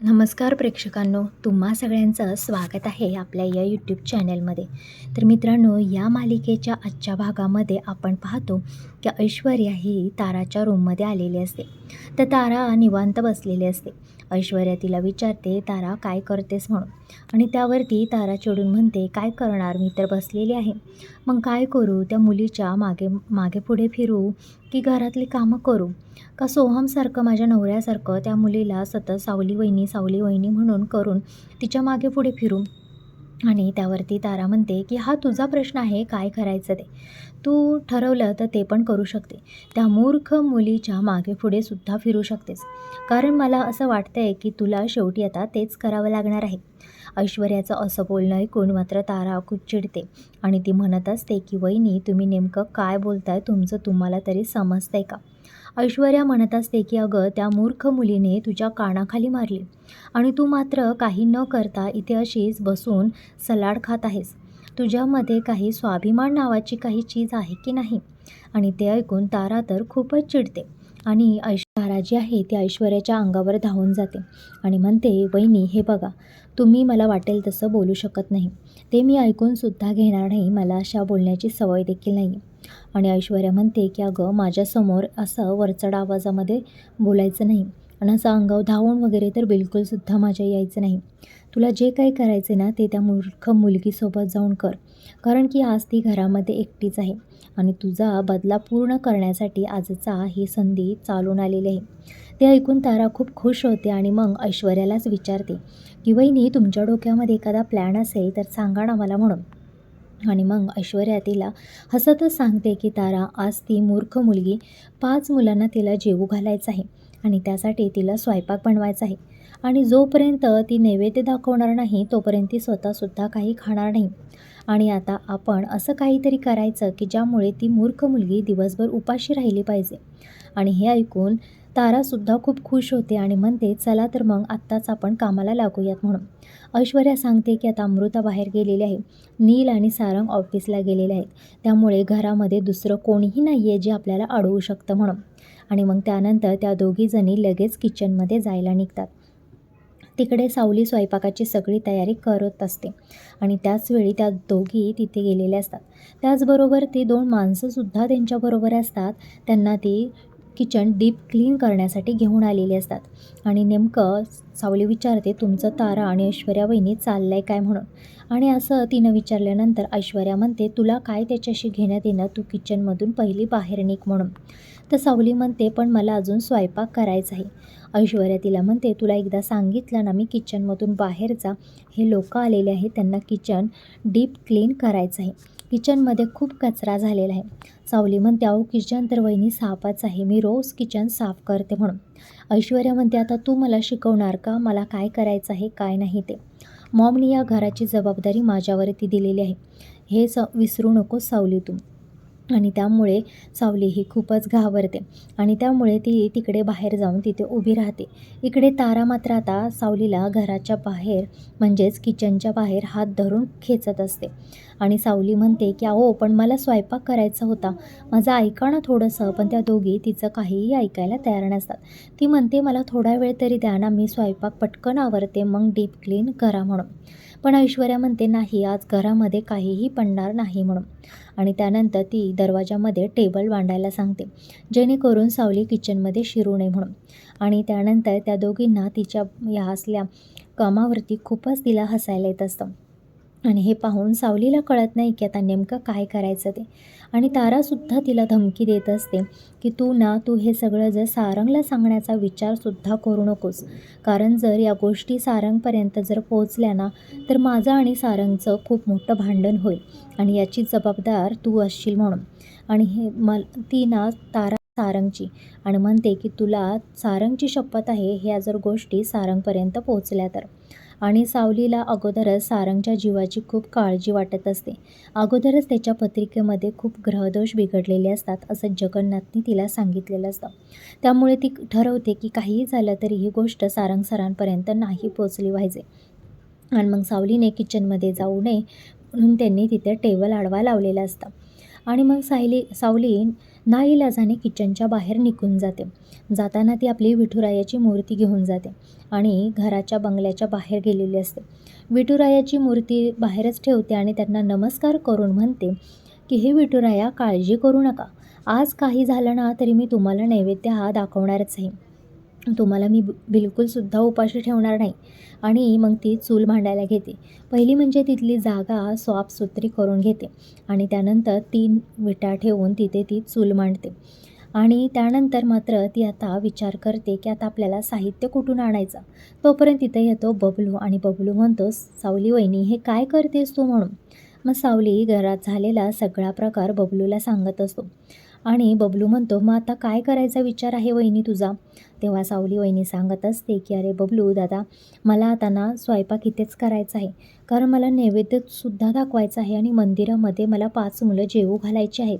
नमस्कार प्रेक्षकांनो तुम्हा सगळ्यांचं स्वागत आहे आपल्या या यूट्यूब चॅनलमध्ये तर मित्रांनो या मालिकेच्या आजच्या भागामध्ये आपण पाहतो की ऐश्वर्या ही ताराच्या रूममध्ये आलेली असते. तर तारा निवांत बसलेली असते. ऐश्वर्या तिला विचारते तारा काय करतेस म्हणून? आणि त्यावरती तारा चिडून म्हणते काय करणार? मी तर बसलेली आहे. मग काय करू? त्या मुलीच्या मागे मागे पुढे फिरू की घरातली कामं करू? का सोहमसारखं माझ्या नवऱ्यासारखं त्या मुलीला सतत सावली वहिनी सावली वहिनी म्हणून करून तिच्यामागे पुढे फिरू? आणि त्यावरती तारा म्हणते की हा तुझा प्रश्न आहे काय करायचं ते? तू ठरवलं तर ते पण करू शकते त्या मूर्ख मुलीच्या मागे पुढे सुद्धा फिरू शकतेस. कारण मला असं वाटतं आहे की तुला शेवटी आता तेच करावं लागणार आहे. ऐश्वर्याचं असं बोलणं ऐकून मात्र तारा कुच्चिडते चिडते आणि ती म्हणत असते की वहिनी तुम्ही नेमकं काय बोलताय? तुमचं तुम्हाला तरी समजतंय का? ऐश्वर्या म्हणत असते की अगं त्या मूर्ख मुलीने तुझ्या कानाखाली मारली आणि तू मात्र काही न करता इथे अशीच बसून सलाड खात आहेस. तुझ्यामध्ये काही स्वाभिमान नावाची काही चीज आहे की नाही? आणि ते ऐकून तारा तर खूपच चिडते आणि ऐश तारा जी आहे ती ऐश्वर्याच्या अंगावर धावून जाते आणि म्हणते वहिनी हे बघा तुम्ही मला वाटेल तसं बोलू शकत नाही. ते मी ऐकूनसुद्धा घेणार नाही. मला अशा बोलण्याची सवय देखील नाही आणि ऐश्वर्या म्हणते की अगं माझ्यासमोर असं वरचढ आवाजामध्ये बोलायचं नाही आणि असं अंगाव धावून वगैरे तर बिलकुलसुद्धा माझ्या यायचं नाही. तुला जे काही करायचं ना ते त्या मूर्ख मुलगीसोबत जाऊन कर. कारण की आज ती घरामध्ये एकटीच आहे आणि तुझा बदला पूर्ण करण्यासाठी आजचा ही संधी चालून आलेली आहे. ते ऐकून तारा खूप खुश होते आणि मग ऐश्वर्यालाच विचारते की वहिनी तुमच्या डोक्यामध्ये एखादा प्लॅन असेल तर सांगा ना मला म्हणून. आणि मग ऐश्वर्या तिला हसतच सांगते की तारा आज ती मूर्ख मुलगी पाच मुलांना तिला जेवू घालायचं आहे आणि त्यासाठी तिला स्वयंपाक बनवायचा आहे. आणि जोपर्यंत ती नैवेद्य दाखवणार नाही तोपर्यंत ती स्वतःसुद्धा काही खाणार नाही. आणि आता आपण असं काहीतरी करायचं की ज्यामुळे ती मूर्ख मुलगी दिवसभर उपाशी राहिली पाहिजे. आणि हे ऐकून तारासुद्धा खूप खुश होते आणि म्हणते चला तर मग आत्ताच आपण कामाला लागूयात म्हणून. ऐश्वर्या सांगते की आता अमृता बाहेर गेलेली आहे. नील आणि सारंग ऑफिसला गेलेले आहेत. त्यामुळे घरामध्ये दुसरं कोणीही नाही आहे जे आपल्याला अडवू शकतं म्हणून. आणि मग त्यानंतर त्या दोघीजणी लगेच किचनमध्ये जायला निघतात. तिकडे सावली स्वयंपाकाची सगळी तयारी करत असते. आणि त्याचवेळी त्या दोघी तिथे गेलेल्या असतात. त्याचबरोबर ती दोन माणसंसुद्धा त्यांच्याबरोबर असतात. त्यांना ती किचन डीप क्लीन करण्यासाठी घेऊन आलेली असतात. आणि नेमकं सावली विचारते तुमचं तारा आणि ऐश्वर्या वहिनी चाललं आहे काय म्हणून? आणि असं तिनं विचारल्यानंतर ऐश्वर्या म्हणते तुला काय त्याच्याशी घेण्यात येणं तू किचनमधून पहिली बाहेर निघ म्हणून. तर सावली म्हणते पण मला अजून स्वयंपाक करायचा आहे. ऐश्वर्या तिला म्हणते तुला एकदा सांगितलं ना मी किचनमधून बाहेर जा. हे लोक आलेले आहेत त्यांना किचन डीप क्लीन करायचं आहे. किचनमध्ये खूप कचरा झालेला आहे. सावली म्हणते अहो किचन तर वहिनी साफच आहे. मी रोज किचन साफ करते म्हणून. ऐश्वर्या म्हणते आता तू मला शिकवणार का? मला काय करायचं आहे काय नाही ते. मॉमनी या घराची जबाबदारी माझ्यावरती दिलेली आहे. हे स विसरू नको सावली तू. आणि त्यामुळे सावली ही खूपच घाबरते. आणि त्यामुळे ती तिकडे बाहेर जाऊन तिथे उभी राहते. इकडे तारा मात्र आता सावलीला घराच्या बाहेर म्हणजेच किचनच्या बाहेर हात धरून खेचत असते. आणि सावली म्हणते की अहो पण मला स्वयंपाक करायचा होता. माझं ऐका ना थोडंसं पण त्या दोघी तिचं काहीही ऐकायला तयार नसतात ती म्हणते मला थोडा वेळ तरी द्या ना मी स्वयंपाक पटकन आवरते मग डीप क्लीन करा म्हणून पण ऐश्वर्या म्हणते नाही आज घरामध्ये काहीही पडणार नाही म्हणून आणि त्यानंतर ती दरवाजामध्ये टेबल मांडायला सांगते जेणेकरून सावली किचनमध्ये शिरू नये म्हणून आणि त्यानंतर त्या दोघींना तिच्या या असल्या कामावरती खूपच तिला हसायला येत असतं. आणि हे पाहून सावलीला कळत नाही की आता नेमकं काय करायचं ते. आणि तारासुद्धा तिला धमकी देत असते की तू ना तू हे सगळं जर सारंगला सांगण्याचा विचारसुद्धा करू नकोस. कारण जर या गोष्टी सारंगपर्यंत जर पोहोचल्या ना तर माझं आणि सारंगचं खूप मोठं भांडण होईल आणि याची जबाबदार तू असशील म्हणून. आणि हे मल ती ना तारा सारंगची आणि म्हणते की तुला सारंगची शपथ आहे ह्या जर गोष्टी सारंगपर्यंत पोहोचल्या तर. आणि सावलीला अगोदरच सारंगच्या जीवाची खूप काळजी वाटत असते. अगोदरच त्याच्या पत्रिकेमध्ये खूप ग्रहदोष बिघडलेले असतात असं जगन्नाथनी तिला सांगितलेलं असतं. त्यामुळे ती ठरवते की काहीही झालं तरी ही गोष्ट सारंग सरांपर्यंत नाही पोचली पाहिजे. आणि मग सावलीने किचनमध्ये जाऊ नये म्हणून त्यांनी तिथे टेबल आडवा लावलेला असतं. आणि मग सायली सावली नाईलाजाने किचनच्या बाहेर निघून जाते. जाताना ती आपली विठुरायाची मूर्ती घेऊन जाते आणि घराच्या बंगल्याच्या बाहेर गेलेली असते. विठुरायाची मूर्ती बाहेरच ठेवते आणि त्यांना नमस्कार करून म्हणते की हे विठुराया काळजी करू नका. आज काही झालं ना तरी मी तुम्हाला नैवेद्य हा दाखवणारच आहे. तुम्हाला मी बिलकुलसुद्धा उपाशी ठेवणार नाही. आणि मग ती चूल मांडायला घेते. पहिली म्हणजे तिथली जागा साफसुथरी करून घेते. आणि त्यानंतर तीन विटा ठेवून तिथे ती चूल मांडते. आणि त्यानंतर मात्र ती आता विचार करते की आता आपल्याला साहित्य कुठून आणायचं? तोपर्यंत तिथे येतो बबलू आणि बबलू म्हणतो सावली वहिनी हे काय करतेस तू म्हणून? मग सावली घरात झालेला सगळा प्रकार बबलूला सांगत असतो. आणि बबलू म्हणतो मग आता काय करायचा विचार आहे वहिनी तुझा? तेव्हा सावली वहिनी सांगत असते की अरे बबलू दादा मला आता ना स्वयंपाक इथेच करायचा आहे. कारण मला नैवेद्यसुद्धा दाखवायचं आहे आणि मंदिरामध्ये मला पाच मुलं जेवू घालायची आहेत.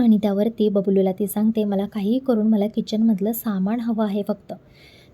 आणि त्यावरती बबलूला ती सांगते मला काहीही करून मला किचनमधलं सामान हवं आहे फक्त.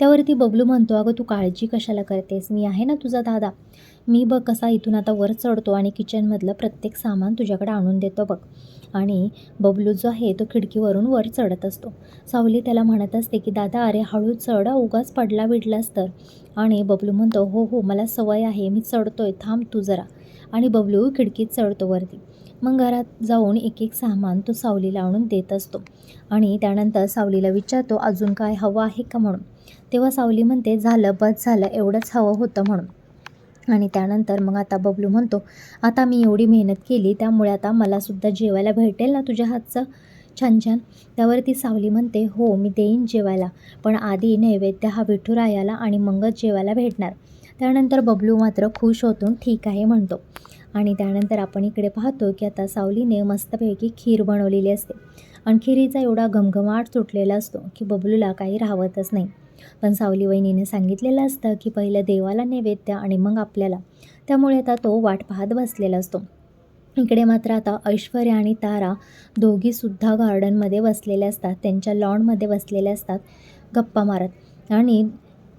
त्यावरती बबलू म्हणतो अगं तू काळजी कशाला करतेस? मी आहे ना तुझा दादा. मी बघ कसा इथून आता वर चढतो आणि किचनमधलं प्रत्येक सामान तुझ्याकडे आणून देतो बघ. आणि बबलू जो आहे तो खिडकीवरून वर चढत असतो. सावली त्याला म्हणत असते की दादा अरे हळू चढ उगाच पडला बिडलास तर. आणि बबलू म्हणतो हो हो मला सवय आहे मी चढतोय थांब तू जरा. आणि बबलू खिडकीत चढतो वरती. मग घरात जाऊन एक एक सामान तो सावलीला आणून देत असतो. आणि त्यानंतर सावलीला विचारतो अजून काय हवं आहे का म्हणून? तेव्हा सावली म्हणते झालं बस झालं एवढंच हवं होतं म्हणून. आणि त्यानंतर मग आता बबलू म्हणतो आता मी एवढी मेहनत केली त्यामुळे आता मलासुद्धा जेवायला भेटेल ना तुझ्या हातचं? छान छान. त्यावरती सावली म्हणते हो मी देईन जेवायला पण आधी नैवेद्य हा विठुरायाला आणि मगच जेवायला भेटणार. त्यानंतर बबलू मात्र खुश होतून ठीक आहे म्हणतो. आणि त्यानंतर आपण इकडे पाहतो की आता सावलीने मस्तपैकी खीर बनवलेली असते. आणि खिरीचा एवढा घमघमाट सुटलेला असतो की बबलूला काही राहवतच नाही. पण सावली वहिनीने सांगितलेलं असतं की पहिलं देवाला नैवेद्य आणि मग आपल्याला. त्यामुळे आता तो वाट पाहत बसलेला असतो. इकडे मात्र आता ऐश्वर्या आणि तारा दोघीसुद्धा गार्डनमध्ये बसलेल्या असतात. त्यांच्या लॉनमध्ये बसलेल्या असतात गप्पा मारत. आणि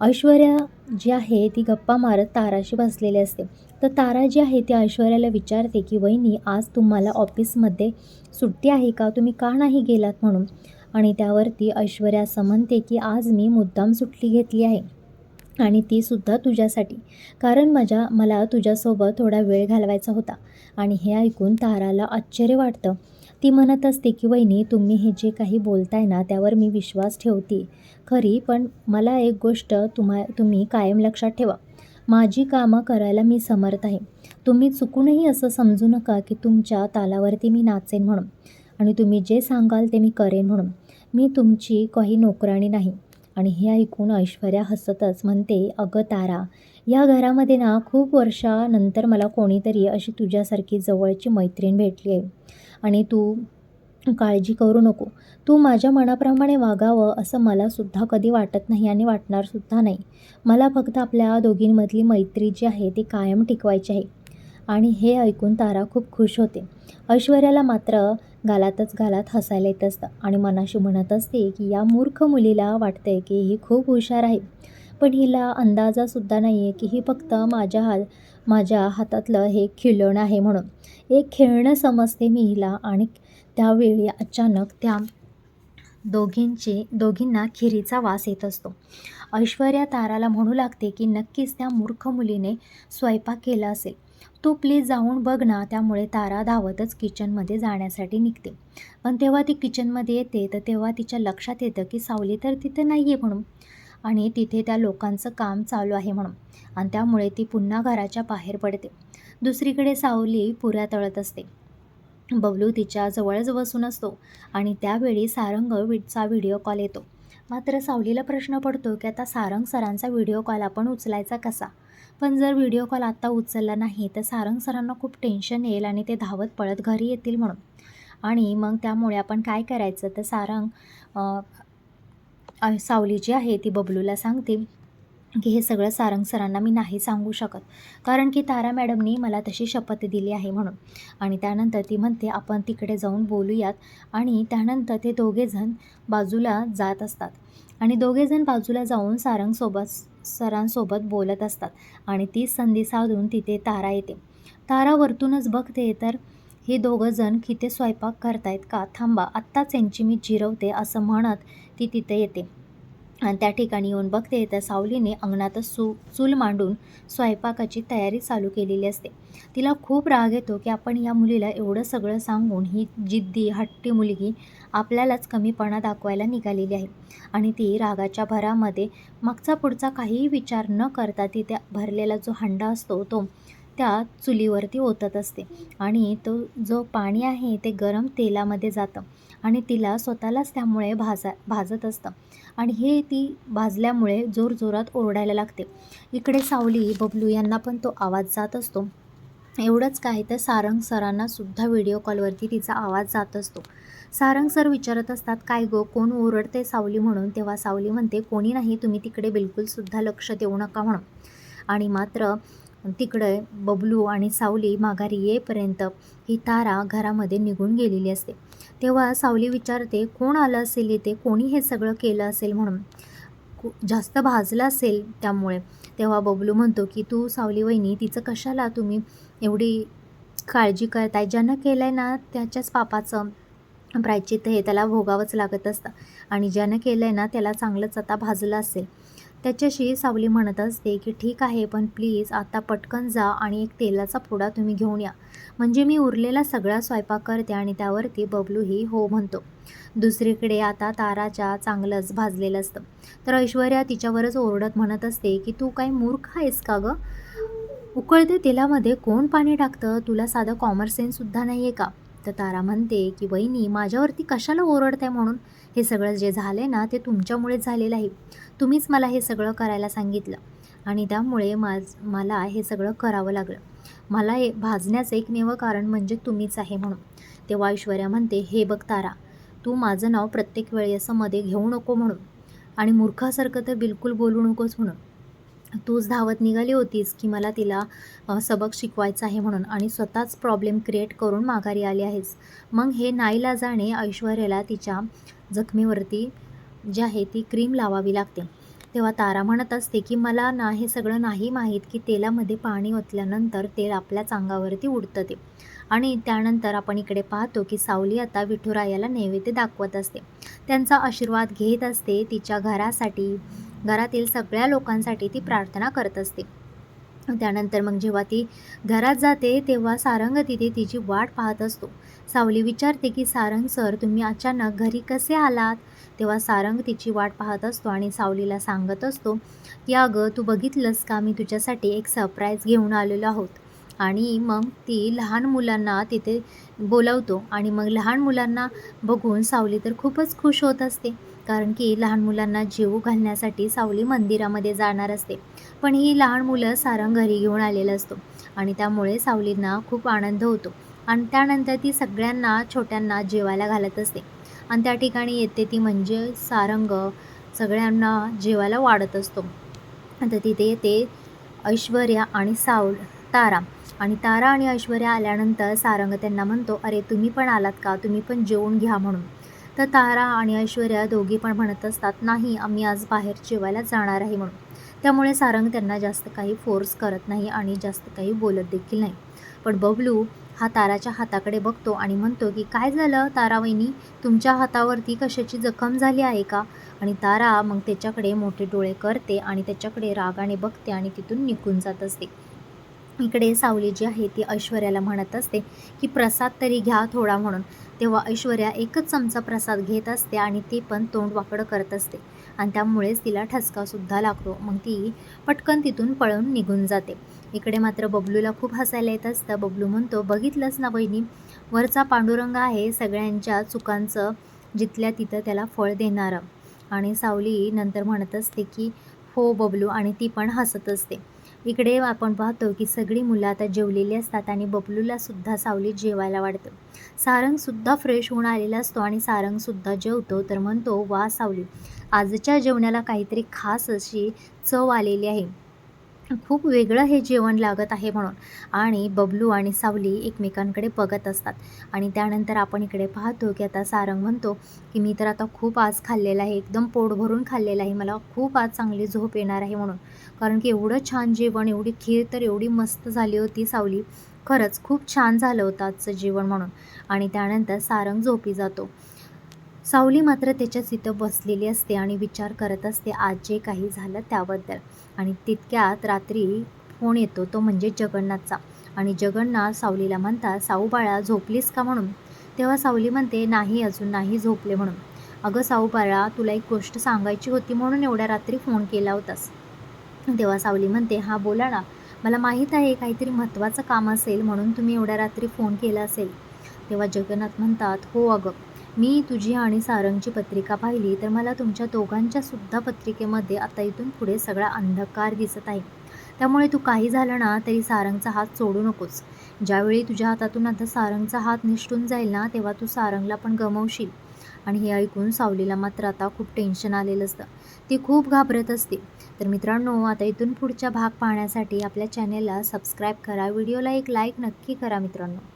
ऐश्वर्या जी आहे ती गप्पा मारत ताराशी बसलेली असते. तर तारा जी आहे ती ऐश्वर्याला विचारते की वहिनी आज तुम्हाला ऑफिसमध्ये सुट्टी आहे का? तुम्ही का नाही गेलात म्हणून? आणि त्यावरती ऐश्वर्या असं म्हणते की आज मी मुद्दाम सुट्टी घेतली आहे. आणि तीसुद्धा तुझ्यासाठी. कारण माझ्या मला तुझ्यासोबत थोडा वेळ घालवायचा होता. आणि हे ऐकून ताराला आश्चर्य वाटतं. ती म्हणत असते की वहिनी तुम्ही हे जे काही बोलताय ना त्यावर मी विश्वास ठेवते. खरी पण मला एक गोष्ट तुम्हा तुम्ही कायम लक्षात ठेवा. माझी कामं करायला मी समर्थ आहे. तुम्ही चुकूनही असं समजू नका की तुमच्या तालावरती मी नाचेन म्हणून. आणि तुम्ही जे सांगाल ते मी करेन म्हणून. मी तुमची काही नोकराणी नाही. आणि हे ऐकून ऐश्वर्या हसतच म्हणते अगं तारा या घरामध्ये ना खूप वर्षानंतर मला कोणीतरी अशी तुझ्यासारखी जवळची मैत्रीण भेटली आहे. आणि तू काळजी करू नको. तू माझ्या मनाप्रमाणे वागावं असं मलासुद्धा कधी वाटत नाही आणि वाटणारसुद्धा नाही. मला फक्त आपल्या दोघींमधली मैत्री जी आहे ती कायम टिकवायची आहे. आणि हे ऐकून तारा खूप खुश होते. ऐश्वर्याला मात्र घालातच घालात हसायला येत असतं. आणि मनाशी म्हणत असते की या मूर्ख मुलीला वाटते की ही खूप हुशार आहे. पण हिला अंदाजासुद्धा नाही आहे की ही फक्त माझ्या हा माझ्या हातातलं हे खिळणं आहे म्हणून. एक खेळणं समजते मी हिला. आणि त्यावेळी अचानक त्या दोघींची दोघींना खिरीचा वास येत असतो. ऐश्वर्या ताराला म्हणू लागते की नक्कीच त्या मूर्ख मुलीने स्वयंपाक केला असेल. तू प्लीज जाऊन बघ ना त्यामुळे तारा धावतच किचनमध्ये जाण्यासाठी निघते. पण तेव्हा ती किचनमध्ये येते तर तेव्हा तिच्या लक्षात येतं की सावली तर तिथं नाही आहे म्हणून. आणि तिथे त्या लोकांचं काम चालू आहे म्हणून. आणि त्यामुळे ती पुन्हा घराच्या बाहेर पडते. दुसरीकडे सावली पुऱ्या तळत असते. बबलू तिच्या जवळच बसून असतो आणि त्यावेळी सारंग विडचा व्हिडिओ कॉल येतो. मात्र सावलीला प्रश्न पडतो की आता सारंग सरांचा व्हिडिओ कॉल आपण उचलायचा कसा? पण जर व्हिडिओ कॉल आत्ता उचलला नाही तर सारंग सरांना खूप टेन्शन येईल आणि ते धावत पळत घरी येतील म्हणून. आणि मग त्यामुळे आपण काय करायचं? तर सारंग सावली जी आहे ती बबलूला सांगते की हे सगळं सारंग सरांना मी नाही सांगू शकत. कारण की तारा मॅडमनी मला तशी शपथ दिली आहे म्हणून. आणि त्यानंतर ती म्हणते आपण तिकडे जाऊन बोलूयात. आणि त्यानंतर ते दोघेजण बाजूला जात असतात. आणि दोघेजण बाजूला जाऊन सारंगसोबत सरांसोबत बोलत असतात आणि ती संधी साधून तिथे तारा येते. तारा वरतूनच बघते तर हे दोघं जण किती स्वयंपाक करतायत का? थांबा आत्ताच यांची मी जिरवते असं म्हणत ती तिथे येते. आणि त्या ठिकाणी येऊन बघते तर सावलीने अंगणातच सू चूल मांडून स्वयंपाकाची तयारी चालू केलेली असते. तिला खूप राग येतो की आपण या मुलीला एवढं सगळं सांगून ही जिद्दी हट्टी मुलगी आपल्यालाच कमीपणा दाखवायला निघालेली आहे. आणि ती रागाच्या भरामध्ये मागचा पुढचा काहीही विचार न करता ती त्या भरलेला जो हंडा असतो तो त्या चुलीवरती ओतत असते. आणि तो जो पाणी आहे ते गरम तेलामध्ये जातं. आणि तिला स्वतःलाच त्यामुळे भाजा भाजत असतं. आणि हे ती भाजल्यामुळे जोरजोरात ओरडायला लागते. इकडे सावली बबलू यांना पण तो आवाज जात असतो. एवढंच काय तर सारंग सरांना सुद्धा व्हिडिओ कॉलवरती तिचा आवाज जात असतो. सारंग सर विचारत असतात काय गो कोण ओरडते सावली म्हणून? तेव्हा सावली म्हणते कोणी नाही तुम्ही तिकडे बिलकुलसुद्धा लक्ष देऊ नका म्हणून. आणि मात्र तिकडे बबलू आणि सावली माघारी येईपर्यंत ही तारा घरामध्ये निघून गेलेली असते. तेव्हा सावली विचारते कोण आलं असेल इथे? कोणी हे सगळं केलं असेल म्हणून? कु जास्त भाजलं असेल त्यामुळे. तेव्हा बबलू म्हणतो की तू सावली वहिनी तिचं कशाला तुम्ही एवढी काळजी करताय? ज्यानं केलं आहे ना त्याच्याच पापाचं प्रायचित्त हे त्याला भोगावंच लागत असतं. आणि ज्यानं केलं आहे ना त्याला चांगलंच आता भाजलं असेल. त्याच्याशी सावली म्हणत असते की ठीक आहे पण प्लीज आता पटकन जा आणि एक तेलाचा फोडा तुम्ही घेऊन या. म्हणजे मी उरलेला सगळा स्वयंपाक करते आणि त्यावरती बबलूही हो म्हणतो. दुसरीकडे आता ताराच्या चांगलंच भाजलेलं असतं. तर ऐश्वर्या तिच्यावरच ओरडत म्हणत असते की तू काय मूर्ख आहेस का गं? उकळते तेलामध्ये कोण पाणी टाकतं? तुला साधं कॉमन सेन्ससुद्धा नाही आहे का? तर तारा म्हणते की वहिनी माझ्यावरती कशाला ओरडताय म्हणून? हे सगळं जे झालं आहे ना ते तुमच्यामुळेच झालेलं आहे. तुम्हीच मला हे सगळं करायला सांगितलं. आणि त्यामुळे माझ मला हे सगळं करावं लागलं. मला हे भाजण्याचं एकमेव कारण म्हणजे तुम्हीच आहे म्हणून. तेव्हा ऐश्वर्या म्हणते हे बघ तारा तू माझं नाव प्रत्येक वेळी असं मध्ये घेऊ नको म्हणून. आणि मूर्खासारखं तर बिलकुल बोलू नकोस म्हणून. तूच धावत निघाली होतीस की मला तिला सबक शिकवायचं आहे म्हणून आणि स्वतःच प्रॉब्लेम क्रिएट करून माघारी आली आहेस. मग हे नाईला जाणे ऐश्वर्याला तिच्या जखमीवरती जी आहे ती क्रीम लावावी लागते. तेव्हा तारा म्हणत असते की मला ना हे सगळं नाही माहीत की तेलामध्ये पाणी ओतल्यानंतर तेल आपल्याच अंगावरती उडतं ते. आणि त्यानंतर आपण इकडे पाहतो की सावली आता विठुरायाला नैवेद्य दाखवत असते. त्यांचा आशीर्वाद घेत असते तिच्या घरासाठी. घरातील सगळ्या लोकांसाठी ती प्रार्थना करत असते. त्यानंतर मग जेव्हा ती घरात जाते तेव्हा सारंग तिथे तिची वाट पाहत असतो. सावली विचारते की सारंग सर तुम्ही अचानक घरी कसे आलात? तेव्हा सारंग तिची वाट पाहत असतो आणि सावलीला सांगत असतो की अगं तू बघितलंस का? मी तुझ्यासाठी एक सरप्राईज घेऊन आलेलो आहोत. आणि मग ती लहान मुलांना तिथे बोलावतो आणि मग लहान मुलांना बघून सावली तर खूपच खुश होत असते. कारण की लहान मुलांना जेवू घालण्यासाठी सावली मंदिरामध्ये जाणार असते. पण ही लहान मुलं सारंग घरी घेऊन आलेलं असतो आणि त्यामुळे सावलींना खूप आनंद होतो. आणि त्यानंतर ती सगळ्यांना छोट्यांना जेवायला घालत असते. आणि त्या ठिकाणी येते ती म्हणजे सारंग सगळ्यांना जेवायला वाढत असतो. आता तिथे येते ऐश्वर्या आणि सावल. तारा. आणि तारा आणि ऐश्वर्या आल्यानंतर सारंग त्यांना म्हणतो अरे तुम्ही पण आलात का? तुम्ही पण जेवून घ्या म्हणून. तर तारा आणि ऐश्वर्या दोघी पण म्हणत असतात नाही आम्ही आज बाहेर जेवायला जाणार आहे म्हणून. त्यामुळे सारंग त्यांना जास्त काही फोर्स करत नाही आणि जास्त काही बोलत देखील नाही. पण बबलू हा ताराच्या हाताकडे बघतो आणि म्हणतो की काय झालं तारा वहिनी? तुमच्या हातावरती कशाची जखम झाली आहे का? आणि तारा मग त्याच्याकडे मोठे डोळे करते आणि त्याच्याकडे रागाने बघते आणि तिथून निघून जात असते. इकडे सावली जी आहे ती ऐश्वर्याला म्हणत असते की प्रसाद तरी घ्या थोडा म्हणून. तेव्हा ऐश्वर्या एकच चमचा प्रसाद घेत असते आणि ती पण तोंड वाकडं करत असते. आणि त्यामुळेच तिला ठसकासुद्धा लागतो. मग ती पटकन तिथून पळून निघून जाते. इकडे मात्र बबलूला खूप हसायला येत असतं. बबलू म्हणतो बघितलंच ना बहिणी वरचा पांडुरंग आहे सगळ्यांच्या चुकांचं जिथल्या तिथं त्याला फळ देणारं. आणि सावली नंतर म्हणत असते की हो बबलू. आणि ती पण हसत असते. इकडे आपण पाहतो की सगळी मुलं आता जेवलेली असतात आणि बबलूला सुद्धा सावलीत जेवायला वाढतं. सारंगसुद्धा फ्रेश होऊन आलेला असतो आणि सारंगसुद्धा जेवतो तर म्हणतो वा सावली आजच्या जेवणाला काहीतरी खास अशी चव आलेली आहे. खूप वेगळं हे जेवण लागत आहे म्हणून. आणि बबलू आणि सावली एकमेकांकडे बघत असतात. आणि त्यानंतर आपण इकडे पाहतो की आता सारंग म्हणतो की मी तर आता खूप आज खाल्लेलं आहे. एकदम पोट भरून खाल्लेलं आहे. मला खूप आज चांगली झोप येणार आहे म्हणून. कारण की एवढं छान जेवण एवढी खीर तर एवढी मस्त झाली होती सावली. खरंच खूप छान झालं होतं आजचं जेवण म्हणून. आणि त्यानंतर सारंग झोपी जातो. सावली मात्र त्याच्याच इथं बसलेली असते आणि विचार करत असते आज जे काही झालं त्याबद्दल. आणि तितक्यात रात्री फोन येतो तो म्हणजे जगन्नाथचा. आणि जगन्नाथ सावलीला म्हणतात साऊ बाळा झोपलीस का म्हणून? तेव्हा सावली म्हणते नाही अजून नाही झोपले म्हणून. अगं साऊ बाळा तुला एक गोष्ट सांगायची होती म्हणून एवढ्या रात्री फोन केला होतास. तेव्हा सावली म्हणते हां बोला ना. मला माहीत आहे काहीतरी महत्त्वाचं काम असेल म्हणून तुम्ही एवढ्या रात्री फोन केला असेल. तेव्हा जगन्नाथ म्हणतात हो अगं. मी तुझी आणि सारंगची पत्रिका पाहिली तर मला तुमच्या दोघांच्या सुद्धा पत्रिकेमध्ये आता इथून पुढे सगळा अंधकार दिसत आहे. त्यामुळे तू काही झालं ना तरी सारंगचा हात सोडू नकोस. ज्यावेळी तुझ्या हातातून आता सारंगचा हात निष्ठून जाईल ना तेव्हा तू सारंगला पण गमवशील. आणि हे ऐकून सावलीला मात्र आता खूप टेन्शन आलेलं असतं. ती खूप घाबरत असते. तर मित्रांनो आता इथून पुढच्या भाग पाहण्यासाठी आपल्या चॅनेलला सबस्क्राईब करा व्हिडिओला एक लाईक नक्की करा मित्रांनो.